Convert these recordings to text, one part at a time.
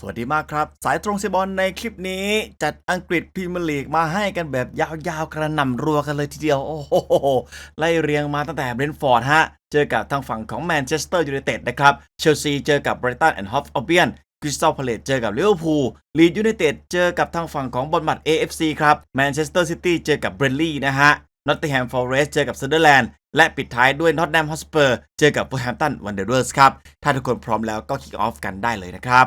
สวัสดีมากครับ สายตรงเซบอลในคลิปนี้ จัดอังกฤษพรีเมียร์ลีกมาให้กันแบบยาวๆกระหน่ำรัวกันเลยทีเดียว โอ้โห ไล่เรียงมาตั้งแต่เบรนฟอร์ดฮะ เจอกับทางฝั่งของแมนเชสเตอร์ยูไนเต็ดนะครับ เชลซีเจอกับไบรตันแอนด์ฮอฟอ l เบียนคริสตัลพาเลตเจอกับลิเวอร์พูลลีดยูไนเต็ดเจอกับทางฝั่งของบอลมัด AFC ครับแมนเชสเตอร์ซิตี้เจอกับเบรนลี่นะฮะนอตติงแฮมฟอร์เรสเจอกับซันเดอร์แลนด์และปิดท้ายด้วยนอตแ a มฮอสเปอร์เจอกับวูแฮมตันวันเดอร์เ s ครับถ้าทุกคนพร้อมแล้วก็คิกออฟกันได้เลยนะครับ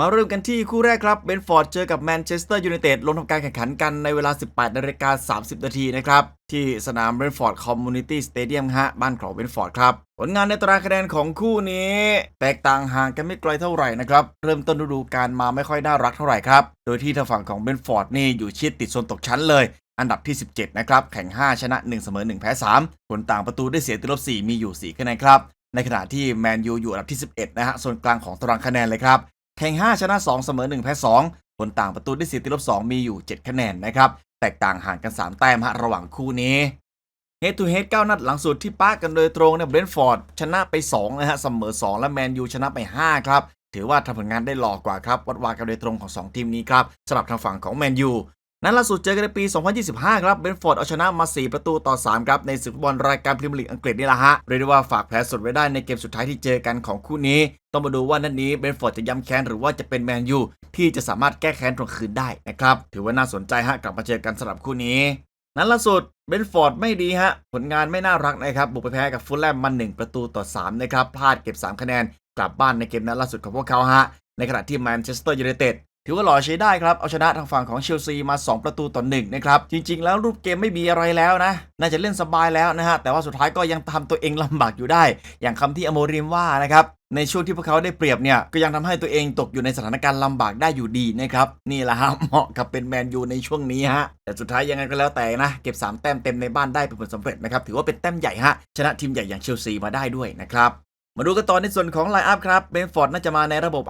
มาเริ่มกันที่คู่แรกครับเบนฟอร์ดเจอกับแมนเชสเตอร์ยูไนเต็ดลงทำการแข่งขันกันในเวลา 18นาฬิกา30 นาทีนะครับ ที่สนามเบนฟอร์ดคอมมูนิตี้สเตเดียมฮะ บ้านของเบนฟอร์ดครับ ผลงานในตารางคะแนนของคู่นี้ แตกต่างห่างกันไม่ไกลเท่าไหร่นะครับ เริ่มต้นฤดูกาลมาไม่ค่อยน่ารักเท่าไหร่ครับ โดยที่ทางฝั่งของเบนฟอร์ดนี่อยู่ชิดติดโซนตกชั้นเลยอันดับที่ 17 นะครับ แข่ง 5 ชนะ 1 เสมอ 1 แพ้ 3 ผลต่างประตูได้เสียติลบ 4 มีอยู่4คะแนนครับ ในขณะที่แมนยูอยู่อันดับที่ 11 นะฮะโซนกลางของตารางคะแนนเลยครับ แข่ง 5 ชนะ 2 เสมอ 1 แพ้ 2 ผลต่างประตูได้เสียติลบ 2 มีอยู่ 7 คะแนนนะครับ แตกต่างห่างกัน 3 แต้มฮะระหว่างคู่นี้เฮดทูเฮด9นัดหลังสุดที่ป้ากันโดยตรงเนี่ยเบรนท์ฟอร์ดชนะไป2นะฮะเสมอ 2 และแมนยูชนะไป 5 ครับ ถือว่าทำผลงานได้หล่อกว่าครับ วัดวากันโดยตรงของ 2 ทีมนี้ครับสำหรับทางฝั่งของแมนยู นัดล่าสุดเจอกันในปี 2025 ครับเบนฟอร์ดเอาชนะมา 4 ประตูต่อ 3 ครับ ในศึกฟุตบอลรายการพรีเมียร์ลีกอังกฤษนี่แหละฮะ เรียกได้ว่าฝากแผลสดไว้ได้ในเกมสุดท้ายที่เจอกันของคู่นี้ ต้องมาดูว่านัดนี้เบนฟอร์ดจะย้ำแค้นหรือว่าจะเป็นแมนยูที่จะสามารถแก้แค้นทวงคืนได้นะครับ ถือว่าน่าสนใจฮะกลับมาเจอกันสำหรับคู่นี้ นัดล่าสุดเบนฟอร์ดไม่ดีฮะผลงานไม่น่ารักนะครับบุกไปแพ้กับฟูลแลมมา1ประตูต่อ3นะครับพลาดเก็บ 3 คะแนนกลับบ้านในเกมนัดล่าสุดของพวกเขาฮะในขณะที่แมนเชสเตอร์ยูไนเต็ด ถือว่าหล่อใช้ได้ครับ เอาชนะทางฝั่งของเชลซีมา 2 ประตูต่อ1นะครับ จริง ๆ แล้วรูปเกมไม่มีอะไรแล้วนะ น่าจะเล่นสบายแล้วนะฮะ แต่ว่าสุดท้ายก็ยังทำตัวเองลำบากอยู่ได้ อย่างคำที่อโมริมว่านะครับในช่วงที่พวกเขาได้เปรียบเนี่ย ก็ยังทำให้ตัวเองตกอยู่ในสถานการณ์ลำบากได้อยู่ดีนะครับ นี่แหละฮะเหมาะกับเป็นแมนยูในช่วงนี้ฮะ แต่สุดท้ายยังไงก็แล้วแต่นะ เก็บ 3 แต้มเต็มในบ้านได้เป็นผลสำเร็จนะครับ ถือว่าเป็นแต้มใหญ่ฮะ ชนะทีมใหญ่อย่างเชลซีมาได้ด้วยนะครับ มาดูกันต่อในส่วนของไลน์อัพครับเบนฟอร์ดน่าจะมาในระบบ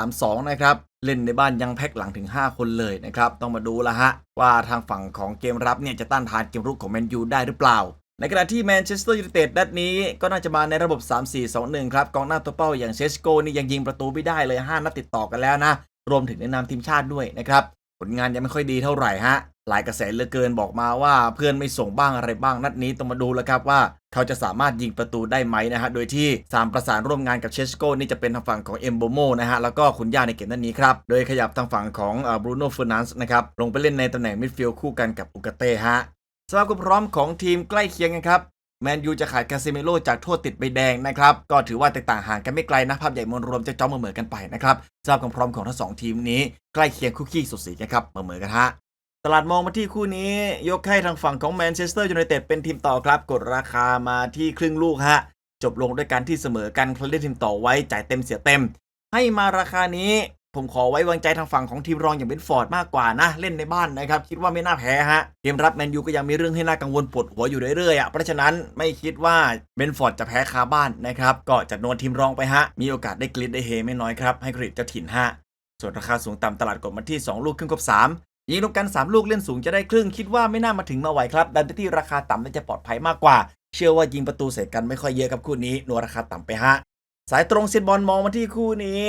5-3-2 นะครับ เล่นในบ้านยังแพ็กหลังถึง 5 คนเลยนะครับ ต้องมาดูละฮะ ว่าทางฝั่งของเกมรับเนี่ยจะต้านทานเกมรุกของแมนยูได้หรือเปล่า ในขณะที่แมนเชสเตอร์ยูไนเต็ดนัดนี้ก็น่าจะมาในระบบ 3-4-2-1 ครับ กองหน้าตัวเป้าอย่างเชสโกนี่ยังยิงประตูไม่ได้เลย 5 นัดติดต่อกันแล้วนะ รวมถึงในนามทีมชาติด้วยนะครับ ผลงานยังไม่ค่อยดีเท่าไหร่ฮะ หลายกระแสเหลือเกินบอกมาว่าเพื่อนไม่ส่งบ้างอะไรบ้างนัดนี้ต้องมาดูแล้วครับว่าเขาจะสามารถยิงประตูได้ไหมนะฮะ โดยที่สามประสานร่วมงานกับเชสโกนี่จะเป็นทางฝั่งของเอมโบโมนะฮะ แล้วก็คุณย่าในเกมนัดนี้ครับ โดยขยับทางฝั่งของบรูโน่เฟอร์นันส์นะครับ ลงไปเล่นในตำแหน่งมิดฟิลด์คู่กันกับอุกาเต้ฮะสำหรับความพร้อมของทีมใกล้เคียงกันครับแมนยูจะขาดคาซิเมโร่จากโทษติดใบแดงนะครับ ก็ถือว่าแตกต่างห่างกันไม่ไกลนะ ภาพใหญ่มวลรวมจะจ้องเหมือนกันไปนะครับสำหรับความพร้อมของทั้งสองทีมนี้ใกล้เคียงคุกกี้สุดสีกันครับเหมือนกันฮะ ตลาดมองมาที่คู่นี้ยกให้ทางฝั่งของแมนเชสเตอร์ยูไนเต็ดเป็นทีมต่อครับ กดราคามาที่ครึ่งลูกฮะ จบลงด้วยการที่เสมอกันใครเล่นทีมต่อไว้จ่ายเต็มเสียเต็ม ให้มาราคานี้ ผมขอไว้วางใจทางฝั่งของทีมรองอย่างเบนฟอร์ดมากกว่านะ เล่นในบ้านนะครับ คิดว่าไม่น่าแพ้ฮะเกมรับแมนยูก็ยังมีเรื่องให้น่ากังวลปวดหัวอยู่เรื่อยๆอะเพราะฉะนั้นไม่คิดว่าเบนฟอร์ดจะแพ้คาบ้านนะครับก็จัดนวนทีมรองไปฮะมีโอกาสได้กลิดได้เฮไม่น้อยครับให้เครดิตเจ้าถิ่นฮะส่วนราคาสูงต่ำตลาดกดมาที่ 2 ลูกครึ่งกับ3 ยิงรวมกัน 3 ลูกเล่นสูงจะได้ครึ่งคิดว่าไม่น่ามาถึงมาไหวครับ ดันไปที่ราคาต่ำน่าจะปลอดภัยมากกว่า เชื่อว่ายิงประตูเสร็จกันไม่ค่อยเยอะกับคู่นี้หนัวราคาต่ำไปฮะสายตรงเซนบอลมองมาที่คู่นี้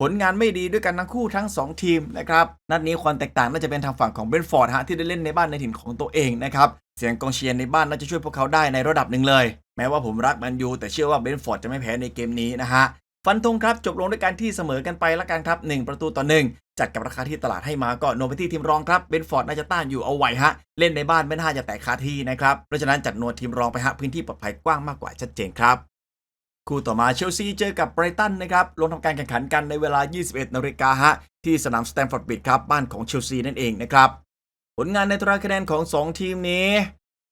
ผลงานไม่ดีด้วยกันทั้งคู่ทั้ง 2 ทีมนะครับ นัดนี้ความแตกต่างน่าจะเป็นทางฝั่งของเบนฟอร์ดฮะที่ได้เล่นในบ้านในถิ่นของตัวเองนะครับ เสียงกองเชียร์ในบ้านน่าจะช่วยพวกเขาได้ในระดับหนึ่งเลย แม้ว่าผมรักแมนยูแต่เชื่อว่าเบนฟอร์ดจะไม่แพ้ในเกมนี้นะฮะ ฟันธงครับจบลงด้วยการที่เสมอกันไปละกันครับ 1 ประตูต่อ 1 จัดกับราคาที่ตลาดให้มาก็โนไปที่ทีมรองครับเบนฟอร์ดน่าจะต้านอยู่เอาไหวฮะ เล่นในบ้านไม่น่าจะแตกคาที่นะครับเพราะฉะนั้นจัดนวทีมรองไปฮะพื้นที่ปลอดภัยกว้างมากกว่าชัดเจนครับคู่ต่อมาเชลซีเจอกับไบรตันนะครับลงทำการแข่งขันกันในเวลา 21นาฬิกาฮะที่สนามสแตมฟอร์ดบิดครับบ้านของเชลซีนั่นเองนะครับผลงานในตารางคะแนนของ 2 ทีมนี้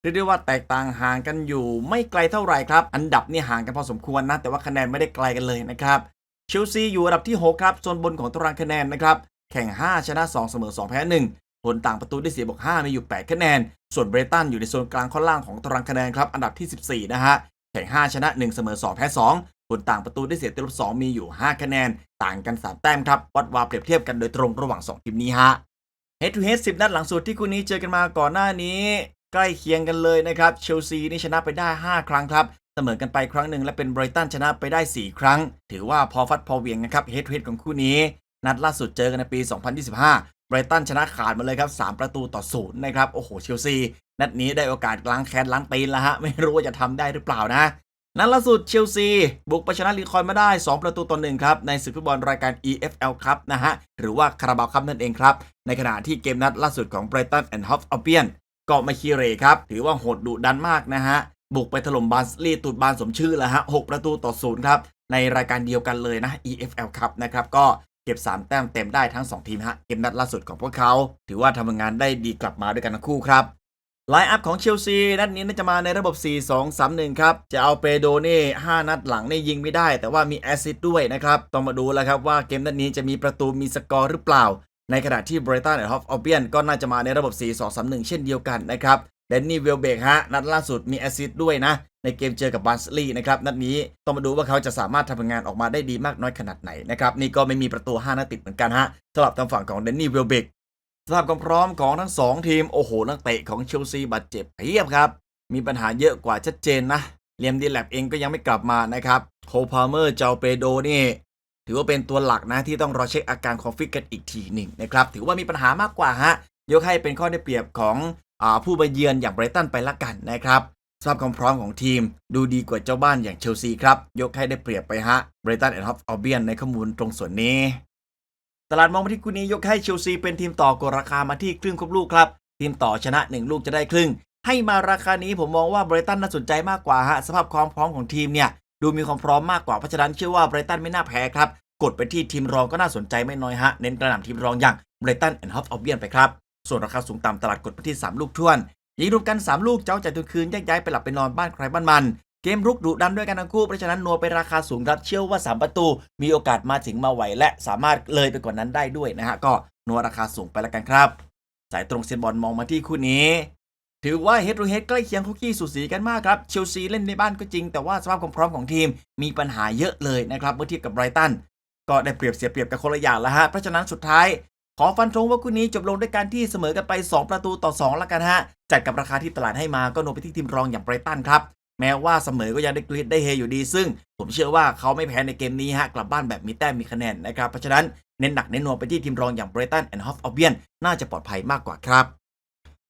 เรียกได้ว่าแตกต่างห่างกันอยู่ ไม่ไกลเท่าไหร่ครับ อันดับนี่ห่างกันพอสมควรนะ แต่ว่าคะแนนไม่ได้ไกลกันเลยนะครับ เชลซีอยู่อันดับที่ 6 ครับโซนบนของตารางคะแนนนะครับ แข่ง 5 ชนะ 2 เสมอ 2 แพ้1ผลต่างประตูได้เสียบวก5มีอยู่ 8 คะแนน ส่วนเบรตันอยู่ในโซนกลางข้างล่างของตารางคะแนนครับอันดับที่ 14 นะฮะ แข่ง 5 ชนะ 1 เสมอ 2 แพ้ 2 ผลต่างประตูได้เสียติดลบ2มีอยู่ 5 คะแนน ต่างกัน 3 แต้มครับ วัดวาเปรียบเทียบกันโดยตรงระหว่าง 2 ทีมนี้ฮะ Head to Head 10 นัดหลังสุดที่คู่นี้เจอกันมาก่อนหน้านี้ ใกล้เคียงกันเลยนะครับเชลซีนี่ชนะไปได้ 5 ครั้งครับเสมอกันไปครั้งหนึ่งและเป็นไบรตันชนะไปได้ 4 ครั้ง ถือว่าพอฟัดพอเวียงนะครับ Head to Head ของคู่นี้ นัดล่าสุดเจอกันในปี 2025 ไบรตันชนะขาดมาเลยครับ 3 ประตูต่อศูนย์นะครับโอ้โหเชลซีนัดนี้ได้โอกาสล้างแค้นล้างตีนแล้วฮะไม่รู้ว่าจะทำได้หรือเปล่านะนัดล่าสุดเชลซีบุกไปชนะลีคอยมาได้ 2 ประตูต่อหนึ่งครับ ในศึกฟุตบอลรายการ EFL ครับนะฮะ หรือว่าคาราบาวครับนั่นเองครับ ในขณะที่เกมนัดล่าสุดของ Brighton and Hove Albion ก็ไม่คีเรครับ ถือว่าโหดดุดันมากนะฮะ บุกไปถล่มบาร์นลีตูดบานสมชื่อแล้วฮะ6ประตูต่อศูนย์ครับ ในรายการเดียวกันเลยนะ EFL ครับนะครับ ก็เก็บ 3 แต้มเต็มได้ทั้ง 2 ทีมฮะ เกมนัดล่าสุดของพวกเขา ถือว่าทำงานได้ดีกลับมาด้วยกันทั้งคู่ครับไลน์อัพของเชลซีนัดนี้น่าจะมาในระบบ 4-2-3-1 ครับ จะเอาเปโดนี่ 5 นัดหลังนี่ยิงไม่ได้ แต่ว่ามีแอซิสต์ด้วยนะครับ ต้องมาดูแล้วครับว่าเกมนัดนี้จะมีประตูมีสกอร์หรือเปล่า ในขณะที่ Brighton and Hove Albion ก็น่าจะมาในระบบ 4-2-3-1 เช่นเดียวกันนะครับเดนนี่เวลเบกฮะ นัดล่าสุดมีแอซิสด้วยนะ ในเกมเจอกับบาร์นลีย์นะครับ นัดนี้ต้องมาดูว่าเขาจะสามารถทำงานออกมาได้ดีมากน้อยขนาดไหนนะครับ นี่ก็ไม่มีประตู 5 นัดติดเหมือนกันฮะสำหรับทางฝั่งของเดนนี่เวลเบกสภาพความพร้อมของทั้ง 2 ทีม โอ้โห นักเตะของเชลซีบาดเจ็บเพียบครับ มีปัญหาเยอะกว่าชัดเจนนะเลียมดีแลบเองก็ยังไม่กลับมานะครับโคพาเมอร์เจาเปโดนี่ ถือว่าเป็นตัวหลักนะที่ต้องรอเช็คอาการของฟิกกันอีกทีหนึ่งนะครับถือว่ามีปัญหามากกว่าฮะยกให้เป็นข้อได้เปรียบของอผู้มาเยือนอย่างไบรตันไปละกันนะครับสภาพความพร้อมของทีมดูดีกว่าเจ้าบ้านอย่างเชลซีครับ ยกให้ได้เปรียบไปฮะไบรตันแอนด์ฮอฟอัลเบียนในข้อมูลตรงส่วนนี้ ตลาดมองไปที่คู่นี้ยกให้เชลซีเป็นทีมต่อกดราคามาที่ครึ่งครบลูกครับ ทีมต่อชนะ 1 ลูกจะได้ครึ่ง ให้มาราคานี้ผมมองว่าไบรตันน่าสนใจมากกว่าฮะสภาพความพร้อมของทีมเนี่ย ดูมีความพร้อมมากกว่า เพราะฉะนั้นเชื่อว่าไบรตันไม่น่าแพ้ครับ กดไปที่ทีมรองก็น่าสนใจไม่น้อยฮะ เน้นกระหน่ำทีมรองอย่างไบรตันแอนด์ฮอฟอัลเบียนไปครับ ส่วนราคาสูงต่ำตลาดกดไปที่ 3 ลูกท้วนยิงรวมกัน 3 ลูกเจ้าจ่ายทุกคืนแยกย้ายไปหลับไปนอนบ้านใครบ้านมัน เกมรุกดุดันด้วยกันทั้งคู่เพราะฉะนั้นนัวไปราคาสูงครับเชื่อว่า 3 ประตู มีโอกาสมาถึงมาไหวและสามารถเลยไปกว่านั้นได้ด้วยนะฮะก็นัวราคาสูงไปแล้วกันครับ สายตรงเซนบอลมองมาที่คู่นี้ ถือว่าเฮด o ูเฮดใกล้เคียงคุกกี้สูสีกันมากครับเชลซีเล่นในบ้านก็จริง แต่ว่าสภาพความพร้อมของทีมมีปัญหาเยอะเลยนะครับเมื่อเทียบกับไบรตันก็ได้เปรียบเสียเปรียบกับคนละอย่างแล้วฮะเพราะฉะนั้นสุดท้าย ขอฟันธงว่าคู่นี้จบลงด้วยการที่เสมอกันไป 2 ประตูต่อ 2 แล้วกันฮะจัดกับราคาที่ตลาดให้มาก็โนไปที่ทีมรองอย่างไบรตันครับแม้ว่าเสมอก็ยังได้กรีดได้เฮอยู่ดี ซึ่ง ผมเชื่อว่าเขาไม่แพ้ในเกมนี้ฮะกลับบ้านแบบมีแต้มมีคะแนนนะครับเพราะฉะนั้นเน้นหนักเน้นนัวไปที่ทีมรองอย่างไบรตันแอนด์ฮอฟอัลเบียนน่าจะปลอดภัยมากกว่าครับ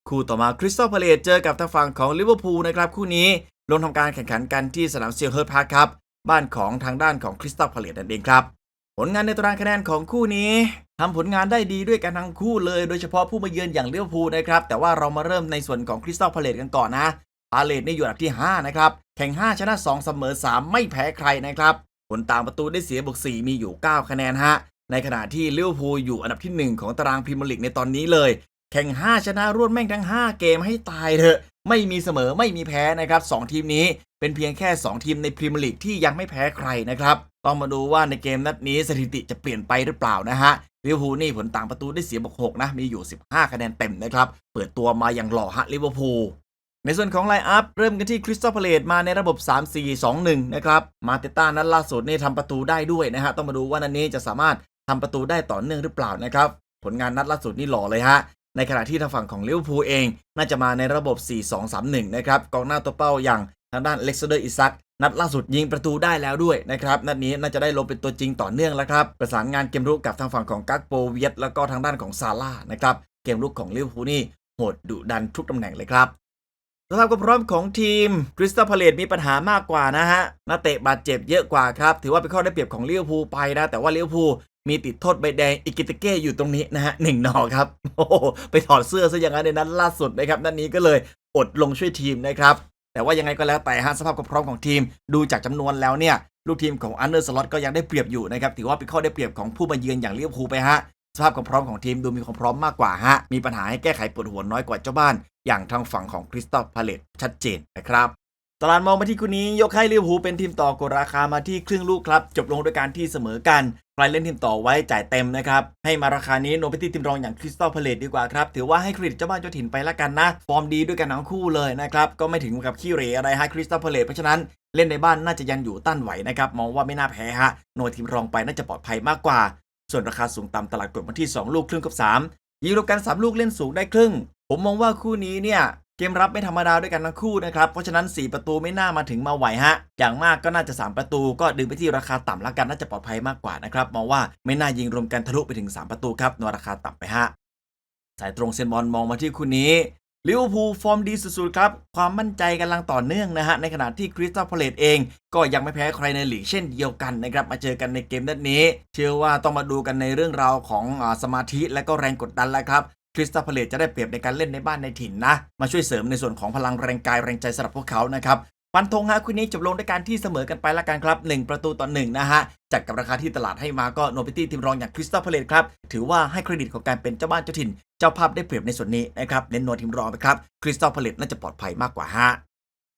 คู่ต่อมาคริสตัลพาเลตเจอกับทางฝั่งของลิเวอร์พูลนะครับคู่นี้ลงทำการแข่งขันกันที่สนามเซียเฮิร์ตพาร์คครับ บ้านของทางด้านของคริสตัลพาเลตนั่นเองครับ ผลงานในตารางคะแนนของคู่นี้ทำผลงานได้ดีด้วยกันทั้งคู่เลยโดยเฉพาะผู้มาเยือนอย่างลิเวอร์พูลนะครับแต่ว่าเรามาเริ่มในส่วนของคริสตัลพาเลตกันก่อนนะพาเลตนี่อยู่อันดับที่ 5 นะครับ แข่ง 5 ชนะ 2 เสมอ 3 ไม่แพ้ใครนะครับผลต่างประตูได้เสียบวก4มีอยู่ 9 คะแนนฮะในขณะที่ลิเวอร์พูลอยู่อันดับที่ 1 ของตารางพรีเมียร์ลีกในตอนนี้เลย แข่ง 5 ชนะรวดแม่งทั้ง 5 เกมให้ตายเถอะ ไม่มีเสมอไม่มีแพ้นะครับสองทีมนี้เป็นเพียงแค่ 2 ทีมในพรีเมียร์ลีกที่ยังไม่แพ้ใครนะครับ ต้องมาดูว่าในเกมนัดนี้สถิติจะเปลี่ยนไปหรือเปล่านะฮะลิเวอร์พูลนี่ผลต่างประตูได้เสียบวก6นะมีอยู่ 15 คะแนนเต็มนะครับ เปิดตัวมาอย่างหล่อฮะลิเวอร์พูลในส่วนของไลน์อัพเริ่มกันที่คริสตัลพาเลตมาในระบบ 3-4-2-1 นะครับ มาเตต้านั้นล่าสุดนี่ทำประตูได้ด้วยนะฮะ ต้องมาดูว่านัดนี้จะสามารถทำประตูได้ต่อเนื่องหรือเปล่านะครับ ผลงานนัดล่าสุดนี่หล่อเลยฮะ ในขณะที่ทางฝั่งของลิเวอร์พูลเอง น่าจะมาในระบบ 4-2-3-1 นะครับกองหน้าตัวเป้าอย่างทางด้านเล็กซเดอร์อิซักนัดล่าสุดยิงประตูได้แล้วด้วยนะครับนัดนี้น่าจะได้ลงเป็นตัวจริงต่อเนื่องแล้วครับประสานงานเกมรุกกับทางฝั่งของกักโปเวียตแล้วก็ทางด้านของซาร่านะครับเกมรุกของลิเวอร์พูลนี่โหดดุดันทุกตำแหน่งเลยครับสภาพความพร้อมของทีมคริสตัลพาเลตมีปัญหามากกว่านะฮะนักเตะบาดเจ็บเยอะกว่าครับ ถือว่าเป็นข้อได้เปรียบของลิเวอร์พูลไปนะ แต่ว่าลิเวอร์พูล มีติดโทษใบแดงอิกิเตเก้อยู่ตรงนี้นะฮะหนึ่งหนอครับโอ้ไปถอดเสื้อซะอย่างนั้นในนั้นล่าสุดนะครับนัดนี้ก็เลยอดลงช่วยทีมนะครับแต่ว่ายังไงก็แล้วแต่ฮะสภาพความพร้อมของทีมดูจากจำนวนแล้วเนี่ยลูกทีมของอันเดอร์สล็อตก็ยังได้เปรียบอยู่นะครับถือว่าเป็นข้อได้เปรียบของผู้มาเยือนอย่างลิเวอร์พูไปฮะสภาพความพร้อมของทีมดูมีความพร้อมมากกว่าฮะมีปัญหาให้แก้ไขปวดหัวน้อยกว่าเจ้าบ้าน อย่างทางฝั่งของคริสตัลพาเลตชัดเจนนะครับ ลาดมองมาที่คู่นี้ยกให้ลิเวอร์พูลเป็นทีมต่อกดราคามาที่ครึ่งลูกครับ จบลงด้วยการที่เสมอกันใครเล่นทีมต่อไว้จ่ายเต็มนะครับ ให้มาราคานี้โนไปที่ทีมรองอย่างคริสตัลพาเลตดีกว่าครับ ถือว่าให้เครดิตเจ้าบ้านเจ้าถิ่นไปละกันนะ ฟอร์มดีด้วยกันทั้งคู่เลยนะครับ ก็ไม่ถึงกับขี้เหร่อะไรให้คริสตัลพาเลตเพราะฉะนั้นเล่นในบ้านน่าจะยังอยู่ต้านไหวนะครับ มองว่าไม่น่าแพ้ฮะโนทีมรองไปน่าจะปลอดภัยมากกว่า ส่วนราคาสูงต่ำตลาดกดมาที่ 2 ลูกครึ่งกับ 3ยิงรวมกัน3ลูกเล่นสูงได้ครึ่ง ผมมองว่าคู่นี้เนี่ย เกมรับไม่ธรรมดาด้วยกันทั้งคู่นะครับ เพราะฉะนั้น 4 ประตูไม่น่ามาถึงมาไหวฮะ อย่างมากก็น่าจะ 3 ประตู ก็ดึงไปที่ราคาต่ำละกันน่าจะปลอดภัยมากกว่านะครับมองว่าไม่น่ายิงรวมกันทะลุไปถึง 3 ประตูครับในราคาต่ำไปฮะสายตรงเซนบอลมองมาที่คู่นี้ลิเวอร์พูลฟอร์มดีสุดๆครับ ความมั่นใจกำลังต่อเนื่องนะฮะ ในขณะที่คริสตัลพาเลตเอง ก็ยังไม่แพ้ใครในลีกเช่นเดียวกันนะครับ มาเจอกันในเกมนัดนี้ เชื่อว่าต้องมาดูกันในเรื่องราวของอสมาธิและก็แรงกดดันแล้วครับ คริสตัลพาเลตจะได้เปรียบในการเล่นในบ้านในถิ่นนะ มาช่วยเสริมในส่วนของพลังแรงกายแรงใจสำหรับพวกเขานะครับฟันธงฮะคู่นี้จบลงด้วยการที่เสมอกันไปละกันครับ 1 ประตูต่อ1นะฮะจัดกับราคาที่ตลาดให้มาก็โนบิตี้ทีมรองอย่างคริสตัลพาเลตครับถือว่าให้เครดิตของการเป็นเจ้าบ้านเจ้าถิ่น เจ้าภาพได้เปรียบในส่วนนี้นะครับเน้นโนทีมรองไปครับคริสตัลพาเลตน่าจะปลอดภัยมากกว่าฮะ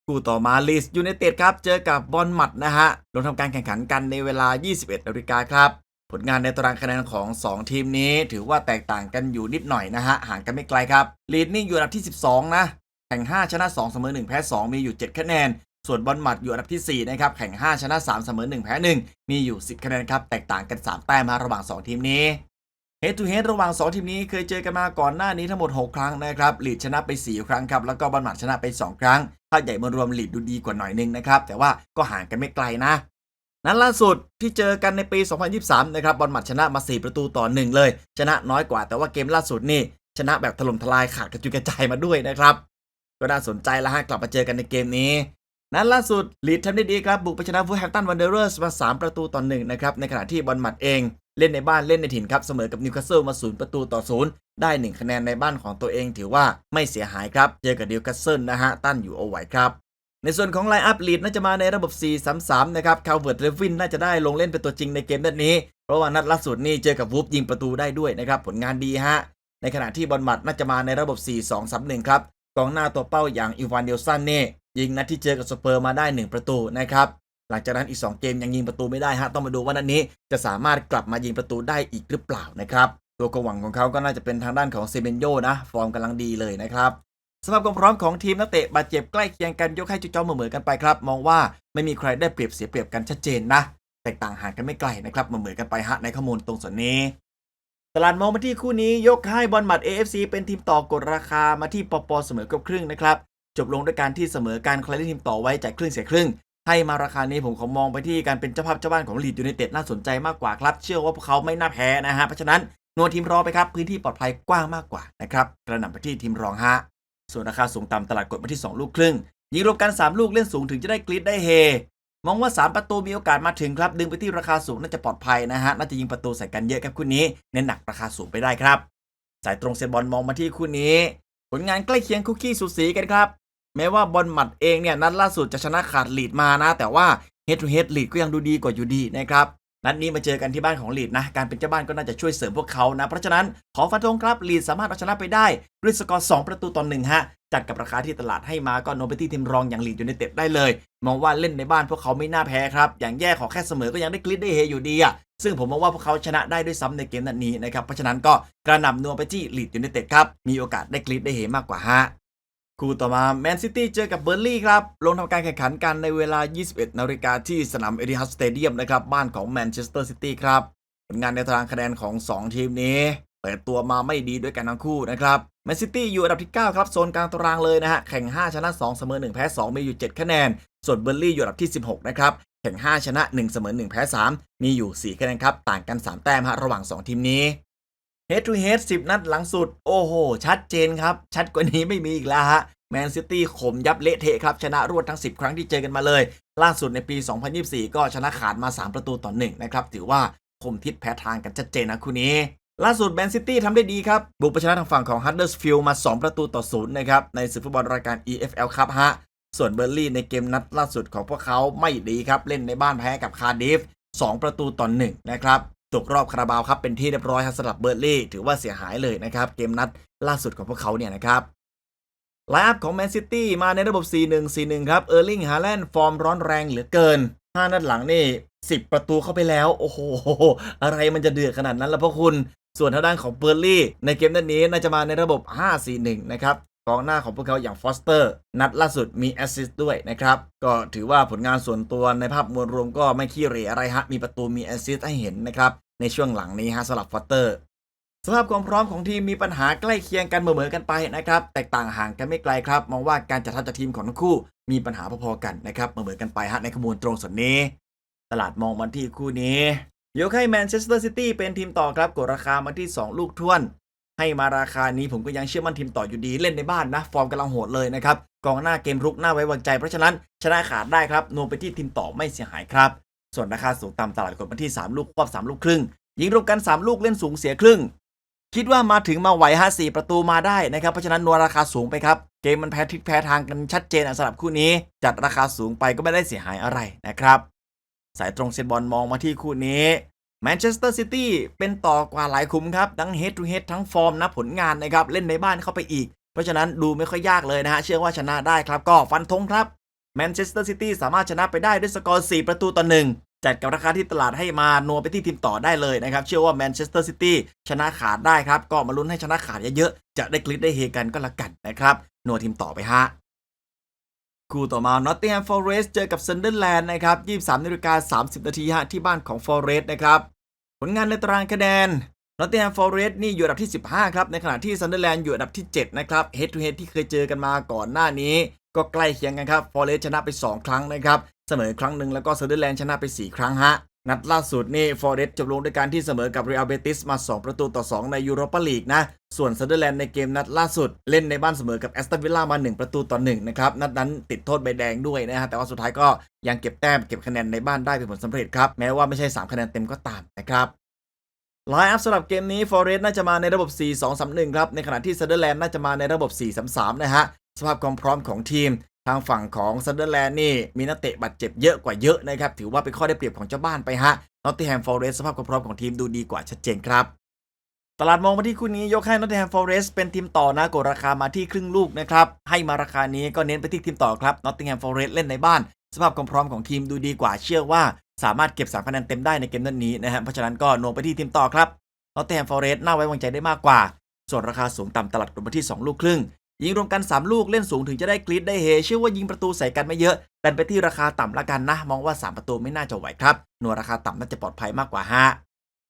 คู่ต่อมาลีสยู i นเต็ดครับ เจอกับบอลมัดนะฮะ ลงทำการแข่งขันกันในเวลา 21นาฬิกาครับ ผลงานในตารางคะแนนของ 2 ทีมนี้ถือว่าแตกต่างกันอยู่นิดหน่อยนะฮะ ห่างกันไม่ไกลครับลีดนี่อยู่อันดับที่ 12 นะ แข่ง 5 ชนะ 2 เสมอ 1 แพ้ 2 มีอยู่ 7 คะแนน ส่วนบอลหมัดอยู่อันดับที่ 4 นะครับ แข่ง 5 ชนะ 3 เสมอ 1 แพ้ 1 มีอยู่ 10 คะแนนครับ แตกต่างกัน 3 แต้มระหว่าง 2 ทีมนี้เฮดทูเฮดระหว่าง 2 ทีมนี้เคยเจอกันมาก่อนหน้านี้ทั้งหมด 6 ครั้งนะครับลีดชนะไป 4 ครั้งครับ แล้วก็บอลหมัดชนะไป 2 ครั้ง ถ้าใหญ่มารวมลีดดูดีกว่าหน่อยนึงนะครับ แต่ว่าก็ห่างกันไม่ไกลนะ นั้นล่าสุดที่เจอกันในปี 2023 นะครับบอลหมัดชนะมา 4 ประตูต่อ 1 เลย ชนะน้อยกว่าแต่ว่าเกมล่าสุดนี่ ชนะแบบถล่มทลายขาดกระจุยกระจายมาด้วยนะครับ ก็น่าสนใจแล้วฮะกลับมาเจอกันในเกมนี้นั้นล่าสุดลีดทำได้ดีครับบุกไปชนะวูแฮมตันวันเดอร์เรอร์สมา 3 ประตูต่อ1นะครับในขณะที่บอลหมัดเองเล่นในบ้านเล่นในถิ่นครับเสมอกับนิวคาสเซิลมา 0 ประตูต่อ 0 ได้ 1 คะแนนในบ้านของตัวเองถือว่าไม่เสียหายครับ เจอกับนิวคาสเซิลนะฮะตั้นอยู่เอาไหวครับ ในส่วนของไลน์อัพลีดน่าจะมาในระบบ 4-3-3 นะครับคาลเวิร์ดเลวินน่าจะได้ลงเล่นเป็นตัวจริงในเกมนัดนี้ เพราะว่านัดล่าสุดนี่เจอกับวูฟยิงประตูได้ด้วยนะครับผลงานดีฮะ ในขณะที่บอลหมัดน่าจะมาในระบบ 4-2-3-1 ครับกองหน้าตัวเป้าอย่างอีวานเดลสันเน่ยิงนัดที่เจอกับสเปอร์มาได้ 1 ประตูนะครับ หลังจากนั้นอีก 2 เกมยังยิงประตูไม่ได้ฮะต้องมาดูว่านัดนี้จะสามารถกลับมายิงประตูได้อีกหรือเปล่านะครับตัวกองหวังของเขาก็น่าจะเป็นทางด้านของเซเมนโยนะฟอร์มกำลังดีเลยนะครับ สำหรับความพร้อมของทีมนักเตะบาดเจ็บใกล้เคียงกันยกให้จุดจ้อเหมือนกันไปครับ มองว่าไม่มีใครได้เปรียบเสียเปรียบกันชัดเจนนะ แตกต่างห่างกันไม่ไกลนะครับเหมือนกันไปฮะในข้อมูลตรงส่วนนี้ ตลาดมองมาที่คู่นี้ยกให้บอลหมัด AFC เป็นทีมต่อกดราคามาที่ปปเสมอกับครึ่งนะครับจบลงด้วยการที่เสมอการใครเล่ทีมต่อไว้จ่ายครึ่งเสียครึ่ง ให้มาราคานี้ผมขอมองไปที่การเป็นเจ้าภาพเจ้าบ้านของลีดยูไนเต็ดน่าสนใจมากกว่าครับ เชื่อว่าพวกเขาไม่น่าแพ้นะฮะเพราะฉะนั้นนวลทีมรองไปครับพื้นที่ปลอดภัยกว้างมากกว่านะครับกระหน่ำไปที่ทีมรองฮะ ส่วนราคาสูงต่ำตลาดกดมาที่ 2 ลูกครึ่งยิงรวมกัน 3 ลูกเล่นสูงถึงจะได้กรีดได้เฮ มองว่า 3 ประตูมีโอกาสมาถึงครับ ดึงไปที่ราคาสูงน่าจะปลอดภัยนะฮะ น่าจะยิงประตูใส่กันเยอะครับคู่นี้ เน้นหนักราคาสูงไปได้ครับ สายตรงเซนบอลมองมาที่คู่นี้ ผลงานใกล้เคียงคุกกี้สูสีกันครับ แม้ว่าบอลหมัดเองเนี่ยนัดล่าสุดจะชนะขาดลีดมานะ แต่ว่า head to head ลีดก็ยังดูดีกว่าอยู่ดีนะครับ นัดนี้มาเจอกันที่บ้านของลีดนะ การเป็นเจ้าบ้านก็น่าจะช่วยเสริมพวกเขานะ เพราะฉะนั้นขอฟันธงครับลีดสามารถเอาชนะไปได้ด้วยสกอร์ 2 ประตูต่อหนึ่งฮะ จัดกับราคาที่ตลาดให้มาก็โนเบตี้ทีมรองอย่างลีดอยูไนเต็ดได้เลย มองว่าเล่นในบ้านพวกเขาไม่น่าแพ้ครับ อย่างแย่ขอแค่เสมอก็ยังได้กลิดได้เฮอยู่ดีอะซึ่งผมมองว่าพวกเขาชนะได้ด้วยซ้ำในเกมนัดนี้นะครับ เพราะฉะนั้นก็กระหน่ำนัวไปที่ลีดอยูไนเต็ดครับ มีโอกาสได้กลิดได้เฮมากกว่าฮะ คู่ต่อมาแมนซิตี้เจอกับเบอร์ลี่ครับ ลงทำการแข่งขันกันในเวลา 21 นาฬิกาที่สนามเอริฮัสสเตเดียมนะครับ บ้านของแมนเชสเตอร์ซิตี้ครับ ผลงานในตารางคะแนนของ 2 ทีมนี้เปิดตัวมาไม่ดีด้วยกันทั้งคู่นะครับแมนซิตี้อยู่อันดับที่ 9 ครับ โซนกลางตารางเลยนะฮะ แข่ง 5 ชนะ 2 เสมอ 1 แพ้ 2 มีอยู่ 7 คะแนน ส่วนเบอร์ลี่อยู่อันดับที่ 16 นะครับ แข่ง 5 ชนะ 1 เสมอ 1 แพ้ 3 มีอยู่ 4 คะแนนครับ ต่างกัน 3 แต้มฮะ ระหว่าง 2 ทีมนี้ Head to h 10 นัดหลังสุด โอ้โห ชัดเจนครับ ชัดกว่านี้ไม่มีอีกแล้วฮะแมนซิตี้ข่มยับเละเทะครับ ชนะรวดทั้ง 10 ครั้งที่เจอกันมาเลย ล่าสุดในปี 2024 ก็ชนะขาดมา 3 ประตูต่อ1นะครับ ถือว่าคมทิศแพ้ทางกันชัดเจนนะคู่นี้ ล่าสุดแมนซิตี้ทำได้ดีครับ บุกไปชนะทางฝั่งของฮัตเดอร์สฟิลด์มา 2 ประตูต่อ0นะครับ ในศึกฟุตบอลรายการ EFL ครับฮะส่วนเบอร์ลี่ในเกมนัดล่าสุดของพวกเขาไม่ดีครับเล่นในบ้านแพ้กับคาร์ดิฟ2 ประตูต่อ1นะครับ ตกรอบคาราบาวครับเป็นที่เรียบร้อยครับสำหรับเบอร์ลี่ถือว่าเสียหายเลยนะครับเกมนัดล่าสุดของพวกเขาเนี่ยนะครับไลน์อัพของแมนซิตี้มาในระบบ 4-1-4-1 ครับเออร์ลิงฮาแลนด์ฟอร์มร้อนแรงเหลือเกิน 5 นัดหลังนี่ 10 ประตูเข้าไปแล้ว โอ้โห อะไรมันจะเดือดขนาดนั้นล่ะพ่อคุณ ส่วนทางด้านของเบอร์ลี่ ในเกมนัดนี้น่าจะมาในระบบ 5-4-1 นะครับ กองหน้าของพวกเขาอย่างฟอสเตอร์ นัดล่าสุดมีแอสซิสต์ด้วยนะครับ ก็ถือว่าผลงานส่วนตัวในภาพมวลรวมก็ไม่ขี้เหร่อะไรฮะ มีประตูมีแอสซิสต์ให้เห็นนะครับ ในช่วงหลังนี้ฮะสำหรับฟอสเตอร์สภาพความพร้อมของทีมมีปัญหาใกล้เคียงกันเหมือนกันไปนะครับ แตกต่างห่างกันไม่ไกลครับ มองว่าการจัดทัพจากทีมของทั้งคู่ มีปัญหาพอๆกันนะครับเหมือนกันไปฮะในข้อมูลตรงส่วนนี้ ตลาดมองมาที่คู่นี้ยกให้แมนเชสเตอร์ซิตี้เป็นทีมต่อครับกดราคามาที่ 2 ลูกท้วน ให้มาราคานี้ผมก็ยังเชื่อมั่นทีมต่ออยู่ดีเล่นในบ้านนะ ฟอร์มกำลังโหดเลยนะครับกองหน้าเกมรุกหน้าไว้วางใจเพราะฉะนั้นชนะขาดได้ครับนวมไปที่ทีมต่อไม่เสียหายครับ ส่วนราคาสูงตามตลาดกดมาที่ 3 ลูกควบ3ลูกครึ่งยิงรวมกัน 3 ลูกเล่นสูงเสียครึ่ง คิดว่ามาถึงมาไหวฮะสี่ประตูมาได้นะครับเพราะฉะนั้นนัวราคาสูงไปครับเกมมันแพ้ทิศแพ้ทางกันชัดเจนอะสำหรับคู่นี้ จัดราคาสูงไปก็ไม่ได้เสียหายอะไรนะครับสายตรงเซนบอลมองมาที่คู่นี้ แมนเชสเตอร์ซิตี้เป็นต่อกว่าหลายคุ้มครับ ทั้งเฮดทูเฮดทั้งฟอร์มนะผลงานนะครับ เล่นในบ้านเข้าไปอีก เพราะฉะนั้นดูไม่ค่อยยากเลยนะฮะ เชื่อว่าชนะได้ครับ ก็ฟันธงครับแมนเชสเตอร์ซิตี้สามารถชนะไปได้ด้วยสกอร์ 4 ประตูต่อหนึ่งจัดกับราคาที่ตลาดให้มานัวไปที่ทีมต่อได้เลยนะครับ เชื่อว่าแมนเชสเตอร์ซิตี้ชนะขาดได้ครับ ก็มาลุ้นให้ชนะขาดเยอะๆจะได้คลิกได้เฮกันก็แล้วกันนะครับนัวทีมต่อไปฮะ คู่ต่อมา Nottingham Forest เจอกับ Sunderland นะครับ 23นาฬิกา30 นาทีฮะที่บ้านของ Forest นะครับ ผลงานในตารางคะแนน Nottingham Forest นี่อยู่อันดับที่ 15 ครับ ในขณะที่ Sunderland อยู่อันดับที่ 7 นะครับ Head to Head ที่เคยเจอกันมาก่อนหน้านี้ ก็ใกล้เคียงกันครับ Forest ชนะไป 2 ครั้งนะครับ เสมอครั้งหนึ่งแล้วก็ Sunderland ชนะไป 4 ครั้งฮะ นัดล่าสุดนี่ Forest จบลงด้วยการที่เสมอกับ Real Betis มา 2 ประตูต่อ 2 ใน Europa League นะ ส่วน Sunderland ในเกมนัดล่าสุด เล่นในบ้านเสมอกับ Aston Villa มา 1 ประตูต่อ 1 นะครับ นัดนั้นติดโทษใบแดงด้วยนะฮะ แต่ว่าสุดท้ายก็ยังเก็บแต้มเก็บคะแนนในบ้านได้เป็นผลสำเร็จครับ แม้ว่าไม่ใช่ 3 คะแนนเต็มก็ตามนะครับไลน์อัพสำหรับเกมนี้ Forest น่าจะมาในระบบ 4-2-3-1 ครับ ในขณะที่ Sunderland น่าจะมาในระบบ 4-3-3 นะฮะ สภาพความพร้อมของทีม ทางฝั่งของ Sunderland นี่มีนักเตะบาดเจ็บเยอะกว่าเยอะนะครับ ถือว่าเป็นข้อได้เปรียบของเจ้าบ้านไปฮะ Nottingham Forest สภาพความพร้อมของทีมดูดีกว่าชัดเจนครับ ตลาดมองมาที่คู่นี้ยกให้ Nottingham Forest เป็นทีมต่อนะกดราคามาที่ครึ่งลูกนะครับ ให้มาราคานี้ก็เน้นไปที่ทีมต่อครับ Nottingham Forest เล่นในบ้าน สภาพความพร้อมของทีมดูดีกว่าเชื่อว่า สามารถเก็บ3คะแนนเต็มได้ในเกมนั้นนี้นะฮะเพราะฉะนั้นก็โน้มไปที่ทีมต่อครับนอตเทมฟอร์เรสน่าไว้วางใจได้มากกว่า ส่วนราคาสูงต่ำตลาดลุ่มที่ 2 ลูกครึ่ง ยิงรวมกัน 3 ลูกเล่นสูงถึงจะได้กรีดได้เฮเชื่อว่ายิงประตูใส่กันไม่เยอะดันไปที่ราคาต่ำละกันนะ มองว่า 3 ประตูไม่น่าจะไหวครับ หน่วยราคาต่ำน่าจะปลอดภัยมากกว่าฮะ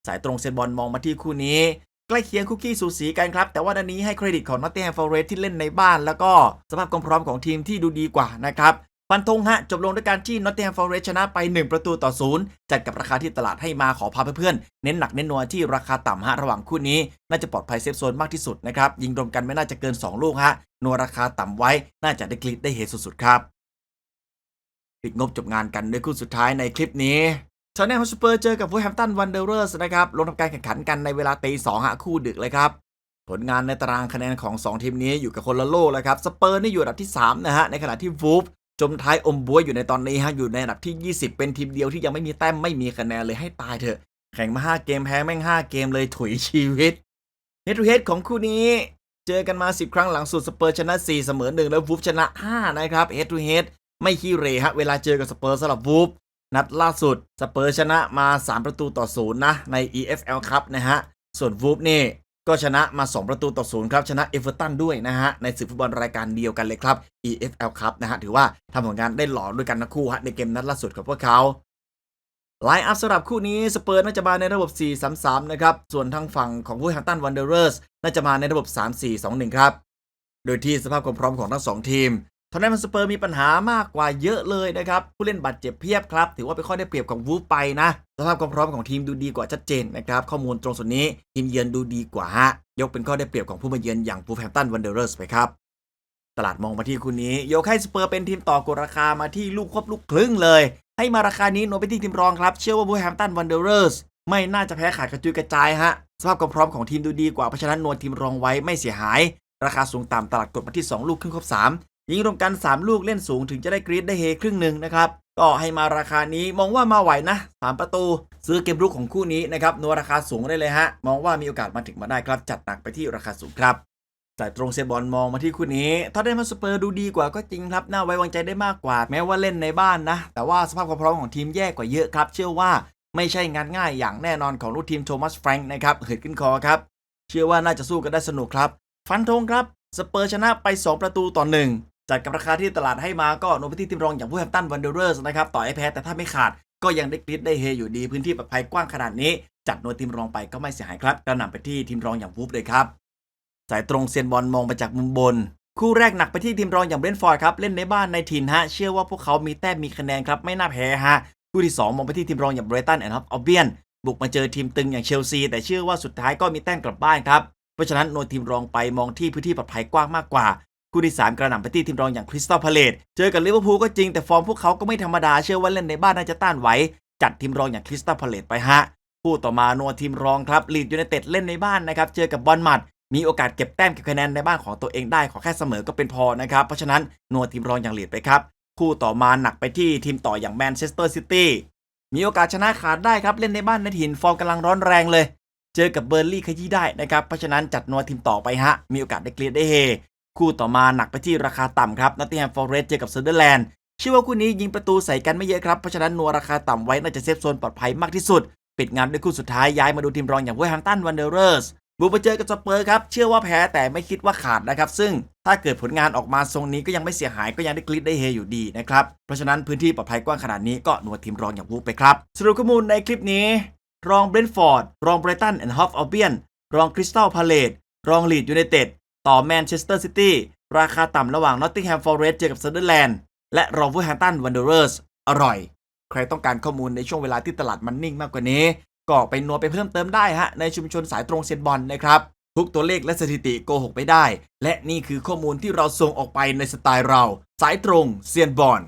สายตรงเซนบอลมองมาที่คู่นี้ใกล้เคียงคุกกี้สูสีกันครับ แต่ว่าดันนี้ให้เครดิตของ Nottingham Forest ที่เล่นในบ้าน แล้วก็สภาพความพร้อมของทีมที่ดูดีกว่านะครับ ฟันธงฮะ จบลงด้วยการที่ Nottingham Forest ชนะไป 1 ประตูต่อศูนย์จัดกับราคาที่ตลาดให้มาขอพาเพื่อนๆเน้นหนักเน้นนัวที่ราคาต่ำฮะระหว่างคู่นี้ น่าจะปลอดภัยเซฟโซนมากที่สุดนะครับ ยิงรวมกันไม่น่าจะเกิน 2 ลูกฮะนัวราคาต่ำไว้น่าจะได้คลิกได้เฮสุดๆครับปิดงบจบงานกันด้วยคู่สุดท้ายในคลิปนี้ชาแนลสเปอร์เจอกับวูแฮมตันวันเดอร์เรสนะครับลงทำการแข่งขันกันในเวลาตีสองฮะคู่ดึกเลยครับผลงานในตารางคะแนนของ 2 ทีมนี้อยู่กับคนละโลกแล้วครับ สเปอร์นี่อยู่อันดับที่ 3 นะฮะ ในขณะที่วูฟ จมท้ายอมบัวอยู่ในตอนนี้ฮะอยู่ในอันดับที่ 20 เป็นทีมเดียวที่ยังไม่มีแต้มไม่มีคะแนนเลยให้ตายเถอะ แข่งมา 5 เกมแพ้แม่ง 5 เกมเลยถุยชีวิตเฮดทูเฮดของคู่นี้ เจอกันมา 10 ครั้งหลังสุดสเปอร์ชนะ 4 เสมอ 1 แล้ววูฟชนะ 5 นะครับเฮดทูเฮดไม่ขี้เหรฮะเวลาเจอกับสเปอร์สำหรับวูฟนัดล่าสุดสเปอร์ชนะมา 3 ประตูต่อศูนย์นะใน EFL ครับนะฮะส่วนวูฟนี่ ก็ชนะมา 2 ประตูต่อศูนย์ครับ ชนะเอเวอร์ตันด้วยนะฮะ ในศึกฟุตบอลรายการเดียวกันเลยครับ EFL ครับนะฮะ ถือว่าทำผลงานได้หล่อด้วยกันนะคู่ฮะในเกมนัดล่าสุดกับพวกเขาไลน์อัพสำหรับคู่นี้สเปอร์น่าจะมาในระบบ 4-3-3 นะครับ ส่วนทางฝั่งของวูแฮมตันวันเดอร์เรสน่าจะมาในระบบ 3-4-2-1 ครับ โดยที่สภาพความพร้อมของทั้งสองทีม ทอนแนมสเปอร์มีปัญหามากกว่าเยอะเลยนะครับ ผู้เล่นบาดเจ็บเพียบครับ ถือว่าเป็นข้อได้เปรียบของวูฟไปนะสภาพความพร้อมของทีมดูดีกว่าชัดเจนนะครับ ข้อมูลตรงส่วนนี้ทีมเยือนดูดีกว่าฮะยกเป็นข้อได้เปรียบของผู้มาเยือนอย่างวูแฮมตันวันเดอร์เรสไปครับตลาดมองมาที่คู่นี้ยกให้สเปอร์เป็นทีมต่อกดราคามาที่ลูกควบลูกครึ่งเลย ให้มาราคานี้โนไปที่ทีมรองครับ เชื่อว่าวูแฮมตันวันเดอร์เรสไม่น่าจะแพ้ขาดกระจุยกระจายฮะสภาพความพร้อมของทีมดูดีกว่าเพราะฉะนั้นนวลทีมรองไว้ไม่เสียหาย ราคาสูงตามตลาดกดมาที่ 2 ลูกครึ่งครบ3 ยิงรวมกัน 3 ลูกเล่นสูงถึงจะได้กรีดได้เฮครึ่งหนึ่งนะครับก็ให้มาราคานี้มองว่ามาไหวนะ 3 ประตู ซื้อเกมรุกของคู่นี้นะครับนัวราคาสูงได้เลยฮะ มองว่ามีโอกาสมาถึงมาได้ครับ จัดหนักไปที่ราคาสูงครับสายตรงเซบอลมองมาที่คู่นี้ถ้าได้มาสเปอร์ดูดีกว่าก็จริงครับ น่าไว้วางใจได้มากกว่า แม้ว่าเล่นในบ้านนะ แต่ว่าสภาพความพร้อมของทีมแย่กว่าเยอะครับ เชื่อว่าไม่ใช่งานง่ายอย่างแน่นอนของลูกทีมโทมัสแฟรงค์นะครับเหืดขึ้นคอครับ เชื่อว่าน่าจะสู้กันได้สนุกครับ ฟันธงครับ สเปอร์ชนะไป 2 ประตูต่อ1 จัดกับราคาที่ตลาดให้มาก็โนไปที่ทีมรองอย่างวูแฮมตันวันเดอร์เรสนะครับต่อให้แพ้แต่ถ้าไม่ขาดก็ยังได้กรีดได้เฮอยู่ดีพื้นที่ปลอดภัยกว้างขนาดนี้ จัดหน่วยทีมรองไปก็ไม่เสียหายครับกระหน่ำไปที่ทีมรองอย่างวูฟเลยครับสายตรงเซียนบอลมองไปจากมุมบน คู่แรกหนักไปที่ทีมรองอย่างเบรนท์ฟอร์ดครับเล่นในบ้านในถิ่นฮะเชื่อว่าพวกเขามีแต้มมีคะแนนครับไม่น่าแพ้ฮะคู่ที่ 2 มองไปที่ทีมรองอย่างเบรตันแอนด์ฮอฟออเบียนบุกมาเจอทีมตึงอย่างเชลซีแต่เชื่อว่าสุดท้ายก็มีแต้มกลับบ้านครับเพราะฉะนั้นโนทีมรองไปมองที่พื้นที่ปลอดภัยกว้างมากกว่า คู่ที่ 3 กระหน่ำไปที่ทีมรองอย่างคริสตัลพาเลตเจอกับลิเวอร์พูลก็จริงแต่ฟอร์มพวกเขาก็ไม่ธรรมดาเชื่อว่าเล่นในบ้านน่าจะต้านไหวจัดทีมรองอย่างคริสตัลพาเลตไปฮะคู่ต่อมาโนทีมรองครับลีดยูไนเต็ดเล่นในบ้านนะครับเจอกับบอลมัดมีโอกาสเก็บแต้มเก็บคะแนนในบ้านของตัวเองได้ขอแค่เสมอก็เป็นพอนะครับเพราะฉะนั้นโนทีมรองอย่างลีดไปครับคู่ต่อมาหนักไปที่ทีมต่ออย่างแมนเชสเตอร์ซิตี้มีโอกาสชนะขาดได้ครับเล่นในบ้านในถิ่นฟอร์มกำลังร้อนแรงเลย เจอกับเบอร์ลี่ขยี้ได้นะครับเพราะฉะนั้นจัดโนทีมต่อไปฮะมีโอกาสได้เกลียดได้เฮ คู่ต่อมาหนักไปที่ราคาต่ำครับนอตติงแฮมฟอร์เรสต์เจอกับเซอร์เดอร์แลนด์เชื่อว่าคู่นี้ยิงประตูใส่กันไม่เยอะครับ เพราะฉะนั้นนัวราคาต่ำไว้น่าจะเซฟโซนปลอดภัยมากที่สุด ปิดงานด้วยคู่สุดท้ายย้ายมาดูทีมรองอย่างเวอร์แฮมตันวันเดอร์เรอร์สบุกไปเจอกับสเปอร์ครับเชื่อว่าแพ้แต่ไม่คิดว่าขาดนะครับซึ่งถ้าเกิดผลงานออกมาทรงนี้ก็ยังไม่เสียหายก็ยังได้กรีดได้เฮอยู่ดีนะครับเพราะฉะนั้นพื้นที่ปลอดภัยกว้างขนาดนี้ก็หน่วยทีมรองอย่างวูไปครับสรุปข้อมูลในคลิปนี้ รองเบรนฟอร์ดรองไบรตันแอนด์ฮอฟอัลเบียนรองคริสตัลพาเลตรองลีดยูไนเต็ด ต่อแมนเชสเตอร์ซิตี้ราคาต่ำระหว่างนอตติงแฮมฟอร์เรสต์เจอกับเซอร์เดอร์แลนด์และรองวูแฮมตันวันเดอร์เรอร์สอร่อย ใครต้องการข้อมูลในช่วงเวลาที่ตลาดมันนิ่งมากกว่านี้ ก็ไปนัวไปเพิ่มเติมได้ฮะ ในชุมชนสายตรงเซียนบอลนะครับ ทุกตัวเลขและสถิติโกหกไม่ได้ และนี่คือข้อมูลที่เราส่งออกไปในสไตล์เรา สายตรงเซียนบอล